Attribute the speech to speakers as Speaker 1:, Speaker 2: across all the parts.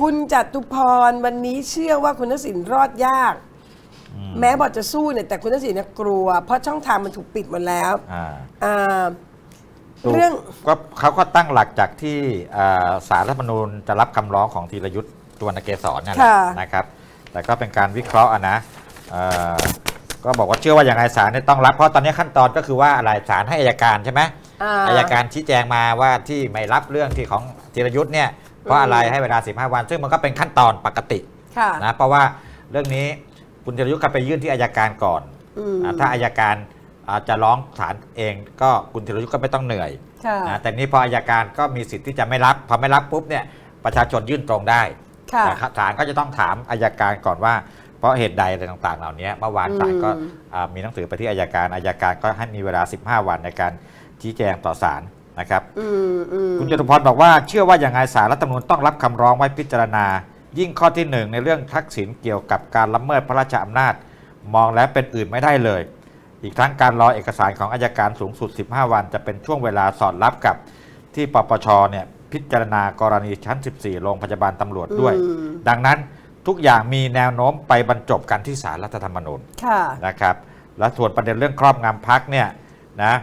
Speaker 1: คุณจัตุพรวันนี้เชื่อว่าคุณทักษิณรอดยาก แม้บอกจะสู้เนี่ยแต่คุณทักษิณเนี่ยกลัว เพราะช่องทางมันถูกปิดหมดแล้ว
Speaker 2: อ่า
Speaker 1: อ่า
Speaker 2: ถูก
Speaker 1: เรื่อง
Speaker 2: ก็เขาก็ตั้งหลักจากที่อ่าสารรัฐธรรมนูญจะรับคำร้องของธีรยุทธ์ตัวนเกศรนั่นแหละ
Speaker 1: ค่ะ
Speaker 2: นะครับ แต่ก็เป็นการวิเคราะห์อะนะเอ่อก็บอกว่าเชื่อว่าอย่างไรศาลเนี่ยต้องรับเพราะตอนนี้ขั้นตอนก็คือว่าอะไรศาลให้อายการใช่ไหม
Speaker 1: อ่า
Speaker 2: อายการชี้แจงมาว่าที่ไม่รับเรื่องที่ของธีรยุทธ์เนี่ย เพราะอะไรให้เวลา 15 วัน ซึ่งมันก็เป็นขั้นตอนปกติ
Speaker 1: ค่ะ
Speaker 2: นะเพราะว่าเรื่องนี้คุณธีรยุทธ์ก็ไปยื่นที่อายการก่อน
Speaker 1: อืม
Speaker 2: อ่าถ้าอายการอ่าจะร้องศาลเองก็คุณธีรยุทธ์ก็ไม่ต้องเหนื่อย
Speaker 1: ค่ะ
Speaker 2: นะแต่นี้พออายการก็มีสิทธิ์ที่จะไม่รับพอไม่รับปุ๊บเนี่ยประชาชนยื่นตรงได้
Speaker 1: ค่ะ
Speaker 2: นะครับศาลก็จะต้องถามอายการก่อนว่า เพราะเหตุใดอะไรต่างๆ เหล่านี้เมื่อวานศาลก็
Speaker 1: อืม
Speaker 2: อ่ามีหนังสือไปที่อายการอายการก็ให้มีเวลา 15 วันในการชี้แจงต่อศาล นะครับ
Speaker 1: อืมอืม
Speaker 2: คุณจตุพรบอกว่าเชื่อว่าอย่างไงสารรัฐธรรมนูญต้องรับคำร้องไว้พิจารณา ยิ่งข้อที่หนึ่งในเรื่องทักษิณเกี่ยวกับการละเมิดพระราชอำนาจ มองแล้วเป็นอื่นไม่ได้เลย อีกทั้งการรอเอกสารของอายการสูงสุด 15 วัน จะเป็นช่วงเวลาสอดรับกับที่ปปชเนี่ยพิจารณากรณีชั้น 14 โรงพยาบาลตำรวจด้วย
Speaker 1: อืม
Speaker 2: ดังนั้นทุกอย่างมีแนวโน้มไปบรรจบกันที่สารรัฐธรรมนูญ
Speaker 1: ค่ะ
Speaker 2: นะครับ และส่วนประเด็นเรื่องครอบงำพักเนี่ยนะ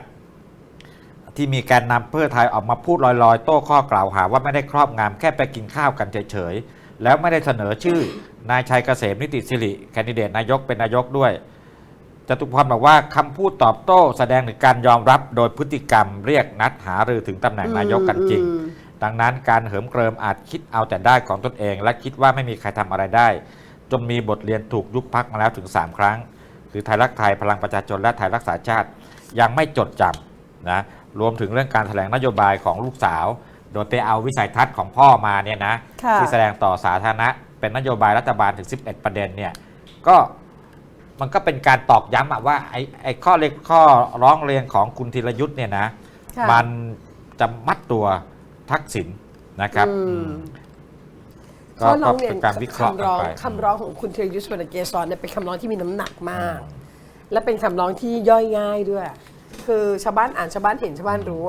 Speaker 2: ที่มีแกนนำเพื่อไทยออกมาพูดลอยๆ โต้ข้อกล่าวหาว่าไม่ได้ครอบงำแค่ไปกินข้าวกันเฉยๆ แล้วไม่ได้เสนอชื่อนายชัยเกษมนิติสิริแคนดิเดตนายกเป็นนายกด้วยจตุพรบอกว่าคำพูดตอบโต้แสดงถึงการยอมรับโดยพฤติกรรมเรียกนัดหารือถึงตำแหน่งนายกกันจริง
Speaker 1: อืม
Speaker 2: ดังนั้นการเหิมเกริมอาจคิดเอาแต่ได้ของตนเอง และคิดว่าไม่มีใครทำอะไรได้จนมีบทเรียนถูกยุบพักมาแล้วถึง 3 ครั้ง คือไทยรักไทยพลังประชาชนและไทยรักษาชาติยังไม่จดจำนะ รวมถึงเรื่องการแถลงนโยบายของลูกสาว โดยไปเอาวิสัยทัศน์ของพ่อมาเนี่ยนะ
Speaker 1: ค่ะ
Speaker 2: ที่แสดงต่อสาธารณะ เป็นนโยบายรัฐบาลถึง 11 ประเด็นเนี่ยก็มันก็เป็นการตอกย้ำอะว่าไอ้ไอ้ข้อเรียกข้อร้องเรียนของคุณธีรยุทธ์เนี่ยนะ
Speaker 1: ค่ะ
Speaker 2: มันจะมัดตัวทักษิณนะครับ
Speaker 1: อืม
Speaker 2: อืมก็
Speaker 1: ข้อร้
Speaker 2: ก็
Speaker 1: องเรียน
Speaker 2: เป็นการวิเคราะห์
Speaker 1: คำ
Speaker 2: กัน
Speaker 1: ร้อง
Speaker 2: ไป
Speaker 1: คำร้องของคุณเทยยุทธสวรรณเกษรเนี่ยเป็นคำร้องที่มีน้ำหนักมาก และเป็นคำร้องที่ย่อยง่ายด้วย คือชาวบ้านอ่านชาวบ้านเห็นชาวบ้านรู้